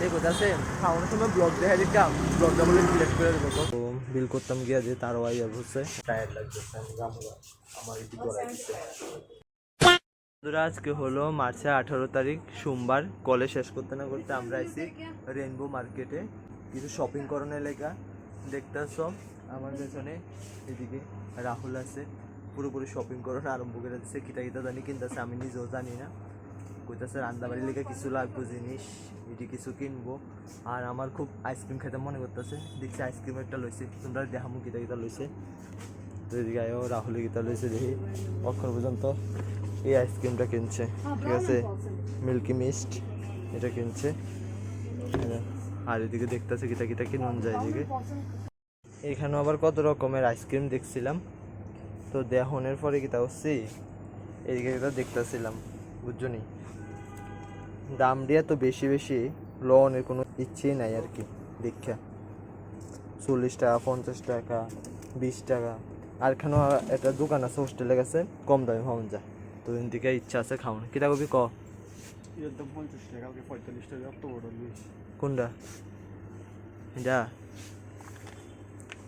খাওয়ানোর সময় ব্লগ দেখা দিতাম ব্লগটা বলে ডিলেট করে দেবো। তো বিল করতাম গিয়া যে তারও আই আর হচ্ছে টায়ার লাগতেছে। আমার এটি গড়াই দিচ্ছে বন্ধুরা আজকে হলো মার্চের আঠারো তারিখ সোমবার। কলেজ শেষ করতে না করতে আমরা আইছি রেনবো মার্কেটে কিছু শপিং করানোর লেগা দেখতেছ আমার পেছনে এদিকে রাহুল আছে। পুরোপুরি শপিং করানো আরম্ভ করে দিচ্ছে কিটা কিটা জানি কিনতেছে আমি নিজেও জানি না। কইতাছে রান্দাবাড়ির লেগে কিছু লাগবো জিনিস, এটি কিছু কিনবো। আর আমার খুব আইসক্রিম খেতে মনে করতেছে, দেখছি আইসক্রিম একটা লইছে, তোমরা দেখামু কিটা কিটা লইছে। তো এদিকে রাহুল গীতা লইছে দেখি, অক্ষর পর্যন্ত এই আইসক্রিমটা কিনছে, ঠিক আছে? মিল্কি মিস্ট, এটা কিনছে। আর এদিকে দেখতেছে কিটা কিটা কিনুন যায় এদিকে। এখানেও আবার কত রকমের আইসক্রিম দেখছিলাম। তো দেহনের পরে কিটা হচ্ছে, এদিকে দেখতেছিলাম, বুঝছ নি? দাম দিয়ে তো বেশি বেশি লোনের কোনো ইচ্ছেই নাই আর কি দীক্ষা। চল্লিশ টাকা পঞ্চাশ টাকা বিশ টাকা। আর এখানেও একটা দোকান আছে হোস্টেলের কাছে কম দামে পাওয়া যায়। তো এদিন থেকে ইচ্ছা আছে খাওয়ানো কিতা কবি ক? কোনটা? এটা?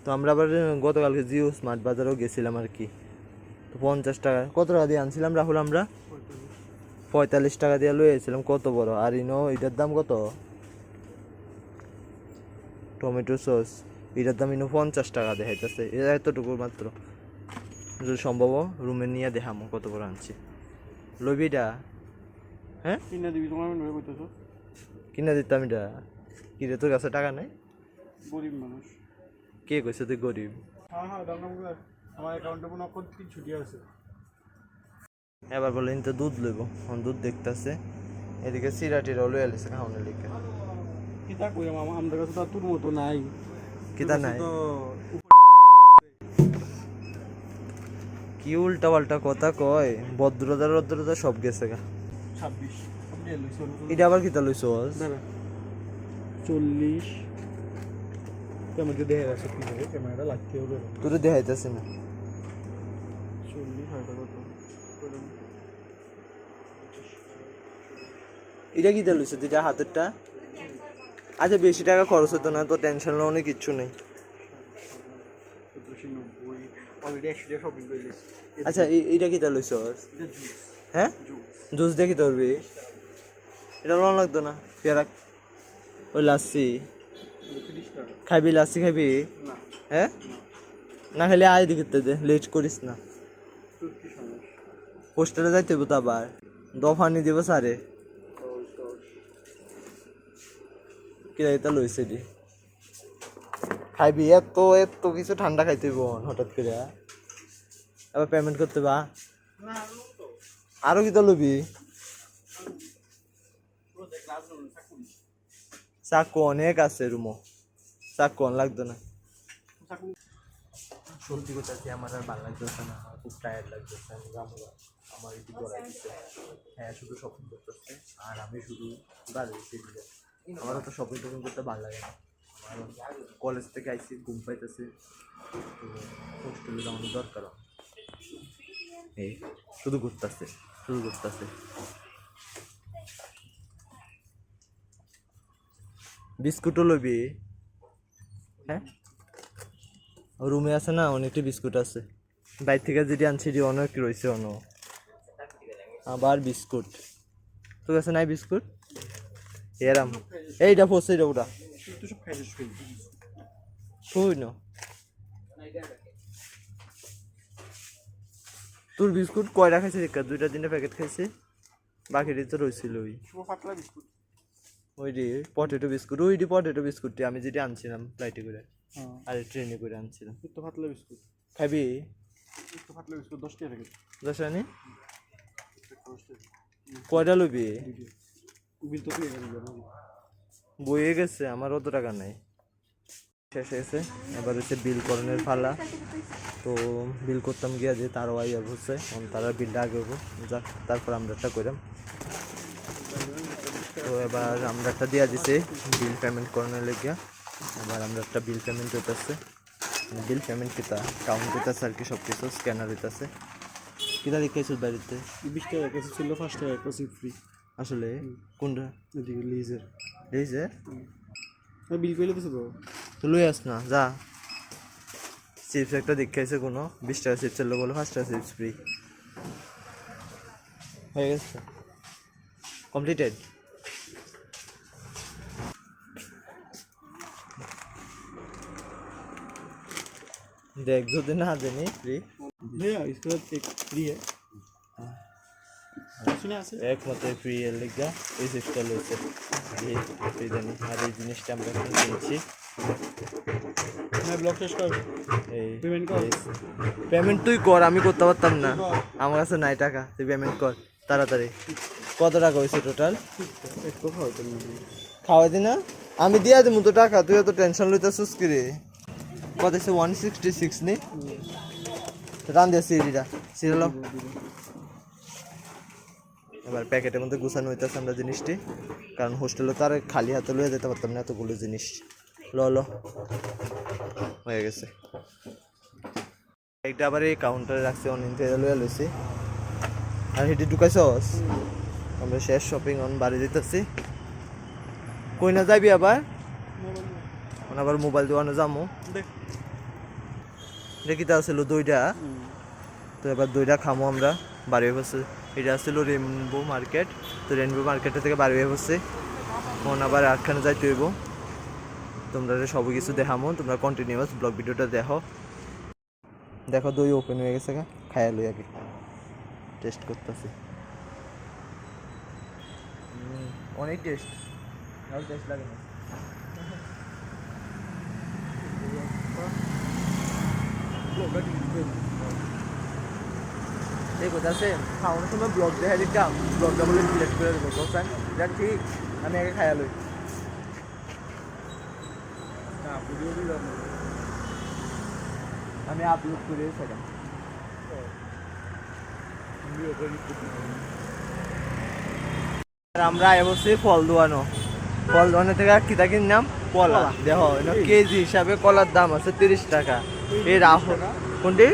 তো আমরা আবার গতকালকে জিও স্মার্ট বাজারেও গেছিলাম আর কি। তো পঞ্চাশ টাকা কত টাকা দিয়ে আনছিলাম? রাহুল আমরা? পঁয়তাল্লিশ টাকা দিয়ে লয়ে এসেছিলাম কত বড়? আর ইনো এটার দাম কত? টমেটো সস এটার দাম ইনো পঞ্চাশ টাকা দেখাইতেছে এটা এতটুকু মাত্র। যদি সম্ভব রুমে নিয়ে দেখামো কত বড় আনছি। লবি এটা? হ্যাঁ? কিনে দিবি তোমার আমি নয় কিনে দিতাম এটা। কিরে তোর কাছে টাকা নেই? গরিব মানুষ। কে কইছে তুই গরিব? হ্যাঁ হ্যাঁ আমার অ্যাকাউন্টে কত ছুটি আছে। এবার বলে তো দুধ লইব। এখন দুধ দেখতেছে। এদিকে সিরাটিরাও লয়ে আলিছে খাওয়ানোর লিখে কিতা কই আমার আমাদের কাছে তো তোর মতো নাই। কিতা নাই? কি উল্টা পাল্টা কথা কয়? ভদ্রতা ভদ্রতা সব গেছে গা। ছাব্বিশ। এটা আবার কিতা লইছ চল্লিশ। ক্যামেরা দেখা যাচ্ছে ক্যামেরাটা লাগতে হবে তোরে দেখাইতেছে না। চল্লিশ হাজার কত এটা কিতা লইছ এটা হাতেরটা? আচ্ছা বেশি টাকা খরচ হতো না তো টেনশন নেওয়ার কিচ্ছু নেই। আচ্ছা এই- এইটা কিতা লইছ হ্যাঁ? জুস কিতা করবি এটা লোন লাগতো না পেয়ারা। ওই টাকা খাইবি লাচ্ছি খাইবি? হ্যাঁ? না খেলে আয় দিকে দে লেট করিস না। কি পোস্টারে যাইতে হইব তো আবার? দফানি দিব সারে দশ দশ কি এটা লইছে দি খাইবি এত এত কিছু ঠান্ডা খাইতে হইব হঠাৎ করে আবার পেমেন্ট করতে বা? আরও কি তো লবি? চাকু অনেক আছে রুমো। চাকু অন লাগতো না। সত্যি কথা আছে আমার আর ভালো লাগতেছে না, আমার খুব টায়ার্ড লাগতেছে, আমি যাব আমার একটু গড়াই দিচ্ছে হ্যাঁ শুধু শপিং করতেছে, আর আমি শুধু গাড়ি দিচ্ছে আমারও তো শপিং টপিং করতে ভালো লাগে না। আমার কলেজ থেকে আইসি, ঘুম পাইতেছে। তো হোস্টেলে যাওয়ানোর দরকার আমার। এই, শুধু ঘুরতেছে শুধু ঘুরতেছে। বিস্কুটও লবি হ্যাঁ? রুমে আছে না অনেকটি বিস্কুট আছে। বাইর থেকে যেটি আনছি, এটি অনেক রয়েছে অন আবার বিস্কুট। তোর কাছে নাই বিস্কুট? এরাম এইটা পড়ছে এটা ওটা। শুই না। তোর বিস্কুট কয়টা খাইছে? দুইটা, তিনটা প্যাকেট খাইছে। বাকিটি তো রয়েছিল ওই বিস্কুট ওই পটেটো বিস্কুট ওই পটেটো বিস্কুটটি আমি যেটি আনছিলাম ফ্লাইটে করে আর ট্রেনে করে আনছিলাম। একটু পাতলা বিস্কুট খাবি? একটু পাতলা বিস্কুট দশ টাকা দশ টাকা কয়টা লবি? বিল তো বইয়ে গেছে আমার অত টাকা নাই। শেষ হয়েছে এবার হচ্ছে বিল করণের ফালা তো বিল করতাম গিয়া যে তারও আই হচ্ছে তারা বিলটা আগে যাক তারপর আমরা একটা করলাম তো এবার আমরা একটা দিয়া দিছে বিল পেমেন্ট করানোর লেগিয়া। এবার আমরা একটা বিল পেমেন্ট হইতেছে বিল পেমেন্ট কিতা? কাউন্ট হইতেছে আর কি সব কিছু স্ক্যানার হইতেছে কিতা দেখাইছো বাড়িতে? বিশ টাকা কাছে ছিল ফার্স্ট টাকা কাছে ফ্রি আসলে কোনটা? লিজের যে বিল করলে তো তো? তো লই আস না যা। চিপস একটা দেখাইছে কোনো? বিশ টাকা চিপস চলল বলে পাঁচ টাকা চিপস ফ্রি হয়ে গেছে। কমপ্লিটেড দেখ যদি না জানি ফ্রি ফ্রি এর আর এই জিনিসটা আমরা পেমেন্ট তুই কর আমি করতে পারতাম না। আমার কাছে নাই টাকা তুই পেমেন্ট কর তাড়াতাড়ি। কত টাকা হয়েছে টোটাল খাওয়াই দি না। আমি দিয়ে দিব তো টাকা তুই এত টেনশন লইতেছিস কি রে কত হচ্ছে ওয়ান সিক্সটি সিক্স নি? রান দিয়া সিডিটা সিরিয়াল এবার প্যাকেটের মধ্যে গুছানো হইতেছে আমরা জিনিসটি, কারণ হোস্টেলে তো আর খালি হাতে লয়ে যেতে পারতাম না এতগুলো জিনিস। ল ল। হয়ে গেছে। একটা আবার এই কাউন্টারে রাখছে অনেক থেকে লয়ে লইছি। আর হেঁটে ঢুকাইছস? আমরা শেষ শপিং অন বাড়ি দিতেছি কই না যাবি আবার? এখন আবার মোবাইল দোকানে যাব দেখ। দেখিতে আসছিল দইটা। তো এবার দইটা খামো আমরা বাড়ি হয়ে বসে। এটা আসছিল রেনবো মার্কেট তো রেনবো মার্কেটে থেকে বাড়ি হয়ে বসে। মন আবার আটখানে যাইতে হইব। তোমরা সব কিছু দেখামো। তোমরা কন্টিনিউয়াস ব্লগ ভিডিওটা দেখো। দেখো দই ওপেন হয়ে গেছে গা। খায়া লই আগে। টেস্ট করতেছি। অনেক টেস্ট টেস্ট লাগে না। এই কথা আছে খাওয়ানোর সময় ব্লগ দেখা দিতাম ব্লগটা বলে সিলেক্ট করে দেবো যা ঠিক আমি আগে খায়া লই। আমি আপলোড করে সেটা আমরা ফল দোয়ানো ফল দোয়ানো থেকে কিতা কিনলাম? কলা। দেখো কেজি হিসাবে কলার দাম আছে তিরিশ টাকা। এই রাহ কোনটি?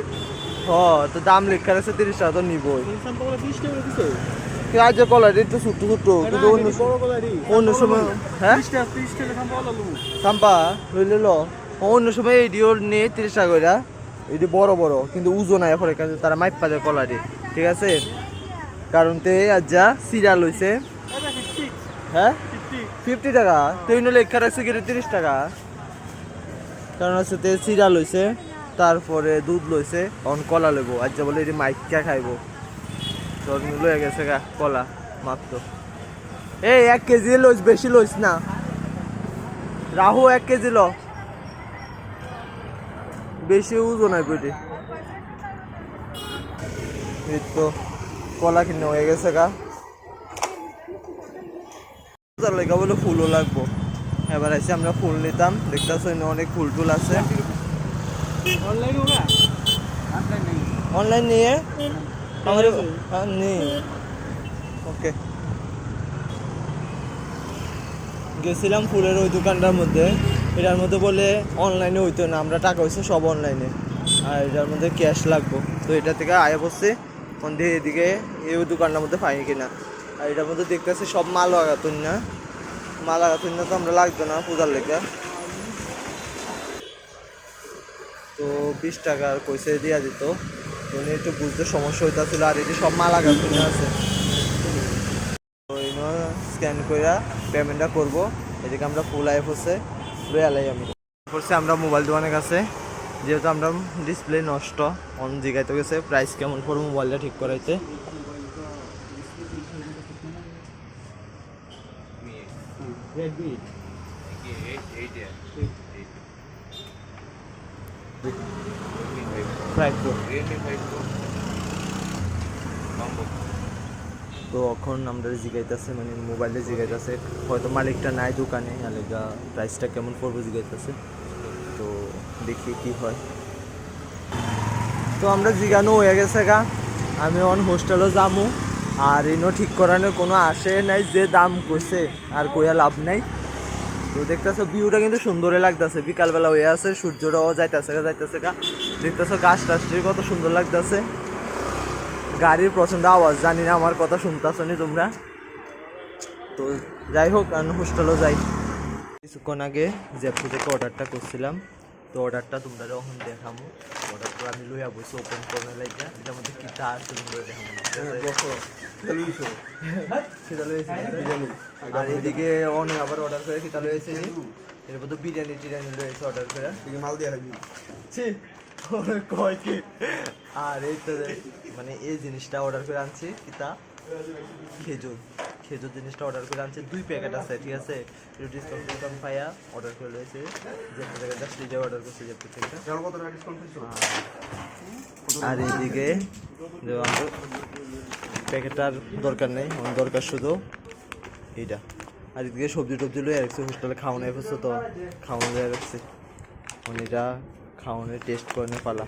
হ তো দাম লেখা আছে তিরিশ টাকা তো নিবই। ইনসান তো বলে 30 টাকা দিছে আজ কলা একটু ছোট ছোট কিন্তু অন্য দি অন্য সময় হ্যাঁ? 30 টাকা 30 টাকা খাম সাম্পা লইলে ল। অন্য সময় এডিও নিয়ে তিরিশ টাকা করে এটি বড় বড় কিন্তু উজো নাই এখন কাছে তারা মাইপ পাবে কলাটি ঠিক আছে? কারণ তে আজ যা সিরা লইছে এটা 50 হ্যাঁ? ফিফটি টাকা। তুই নলে লেখা রাখছে কি তিরিশ টাকা? কারণ হচ্ছে তে সিরা লইছে তারপরে দুধ লইছে অন কলা লইব। আজ যা বলে এটি মাইকা খাইব। তোর লয়ে গেছে গা, কলা মাত্র। এই, এক কেজি লইস, বেশি লইস না। রাহু এক কেজি ল। বেশি ওজন হয় বইটি এই তো কলা কিনে হয়ে গেছে গা। বলে ফুলও লাগবো। এবার এসে আমরা ফুল নিতাম। দেখতেছো অনেক ফুল টুল আছে। ऑनलाइन होगा ऑनलाइन नहीं অনলাইন নিয়ে আমাদের হ্যাঁ, নেই ওকে গেছিলাম ফুলের ওই দোকানটার মধ্যে এটার মধ্যে বলে অনলাইনে হইতো না আমরা টাকা হয়েছে সব অনলাইনে আর এটার মধ্যে ক্যাশ লাগবো তো এটা থেকে আয়া বসছে কোন দিয়ে এদিকে এই দোকানটার মধ্যে পাই কিনা আর এটার মধ্যে দেখতেছি সব মাল লাগাতুন না মাল লাগাতুন না তো আমরা লাগতো না পূজার লেগে তো বিশ টাকার কইসে দিয়া দিত। তো একটু বুঝতে সমস্যা হইতাছিল আর এটি সব মালা গাছ আছে। তো স্ক্যান করে পেমেন্টটা করব। এদিকে আমরা ফুল আইফ হচ্ছে লয়ালাই আমি। করছি আমরা মোবাইল দোকানের কাছে যেহেতু আমরা ডিসপ্লে নষ্ট অন জিগাইতে গেছে প্রাইস কেমন পড়ে মোবাইলটা ঠিক করাইতে। রেডমি তো এখন আমরা জিগাইতেছে মানে মোবাইলে জিগাইতেছে। হয়তো মালিকটা নাই দোকানে, আলেগা প্রাইসটা কেমন পড়ব জিগাইতেছে। তো দেখি কি হয়। তো আমরা জিগানো হয়ে গেছে গা। আমি অন হোস্টেলও যামু। আর ইনো ঠিক করানোর কোনো আসে নাই যে দাম কইছে। আর কইয়া লাভ নাই। তো দেখতেছো ভিউটা কিন্তু সুন্দরই লাগতেছে। বিকালবেলা হয়ে আছে, সূর্যটাও যাইতেছে গা যাইতেছে গা। দেখতেছো গাছ টাছটি কত সুন্দর লাগতেছে। গাড়ির প্রচণ্ড আওয়াজ, জানি না আমার কথা শুনতেছো নি তোমরা। তো যাই হোক, আমি হোস্টেলও যাই। কিছুক্ষণ আগে জ্যাপসি থেকে অর্ডারটা করছিলাম। তো অর্ডারটা তোমরা যখন দেখামো অর্ডারটা আমি লইয়া বসে ওপেন করে লাইকা এটার মধ্যে কিটা আছে তোমরা দেখামো সেটা লইছি। আর এদিকে অনেক আবার অর্ডার করে সেটা লইছে। এরপর তো বিরিয়ানি টিরিয়ানি লইছে অর্ডার করে। মাল দিয়ে রাখবি ছি ওরে কয় কি? আর এই তো মানে এই জিনিসটা অর্ডার করে আনছি কিতা খেজুর। খেজুর জিনিসটা অর্ডার করে আনছি দুই প্যাকেট আছে ঠিক আছে? একটু ডিসকাউন্ট ডিসকাউন্ট পাইয়া অর্ডার করে লয়েছে যে প্যাকেটটা সেটা অর্ডার করছে যে প্যাকেটটা আর আমার প্যাকেটটার দরকার নেই আমার দরকার শুধু এইটা। আর এদিকে সবজি টবজি লয়ে রাখছি হোস্টেলে খাওয়ানো এসেছে তো। খাওয়ানো রাখছি মানে এটা খাওয়ানোর টেস্ট করে পালা।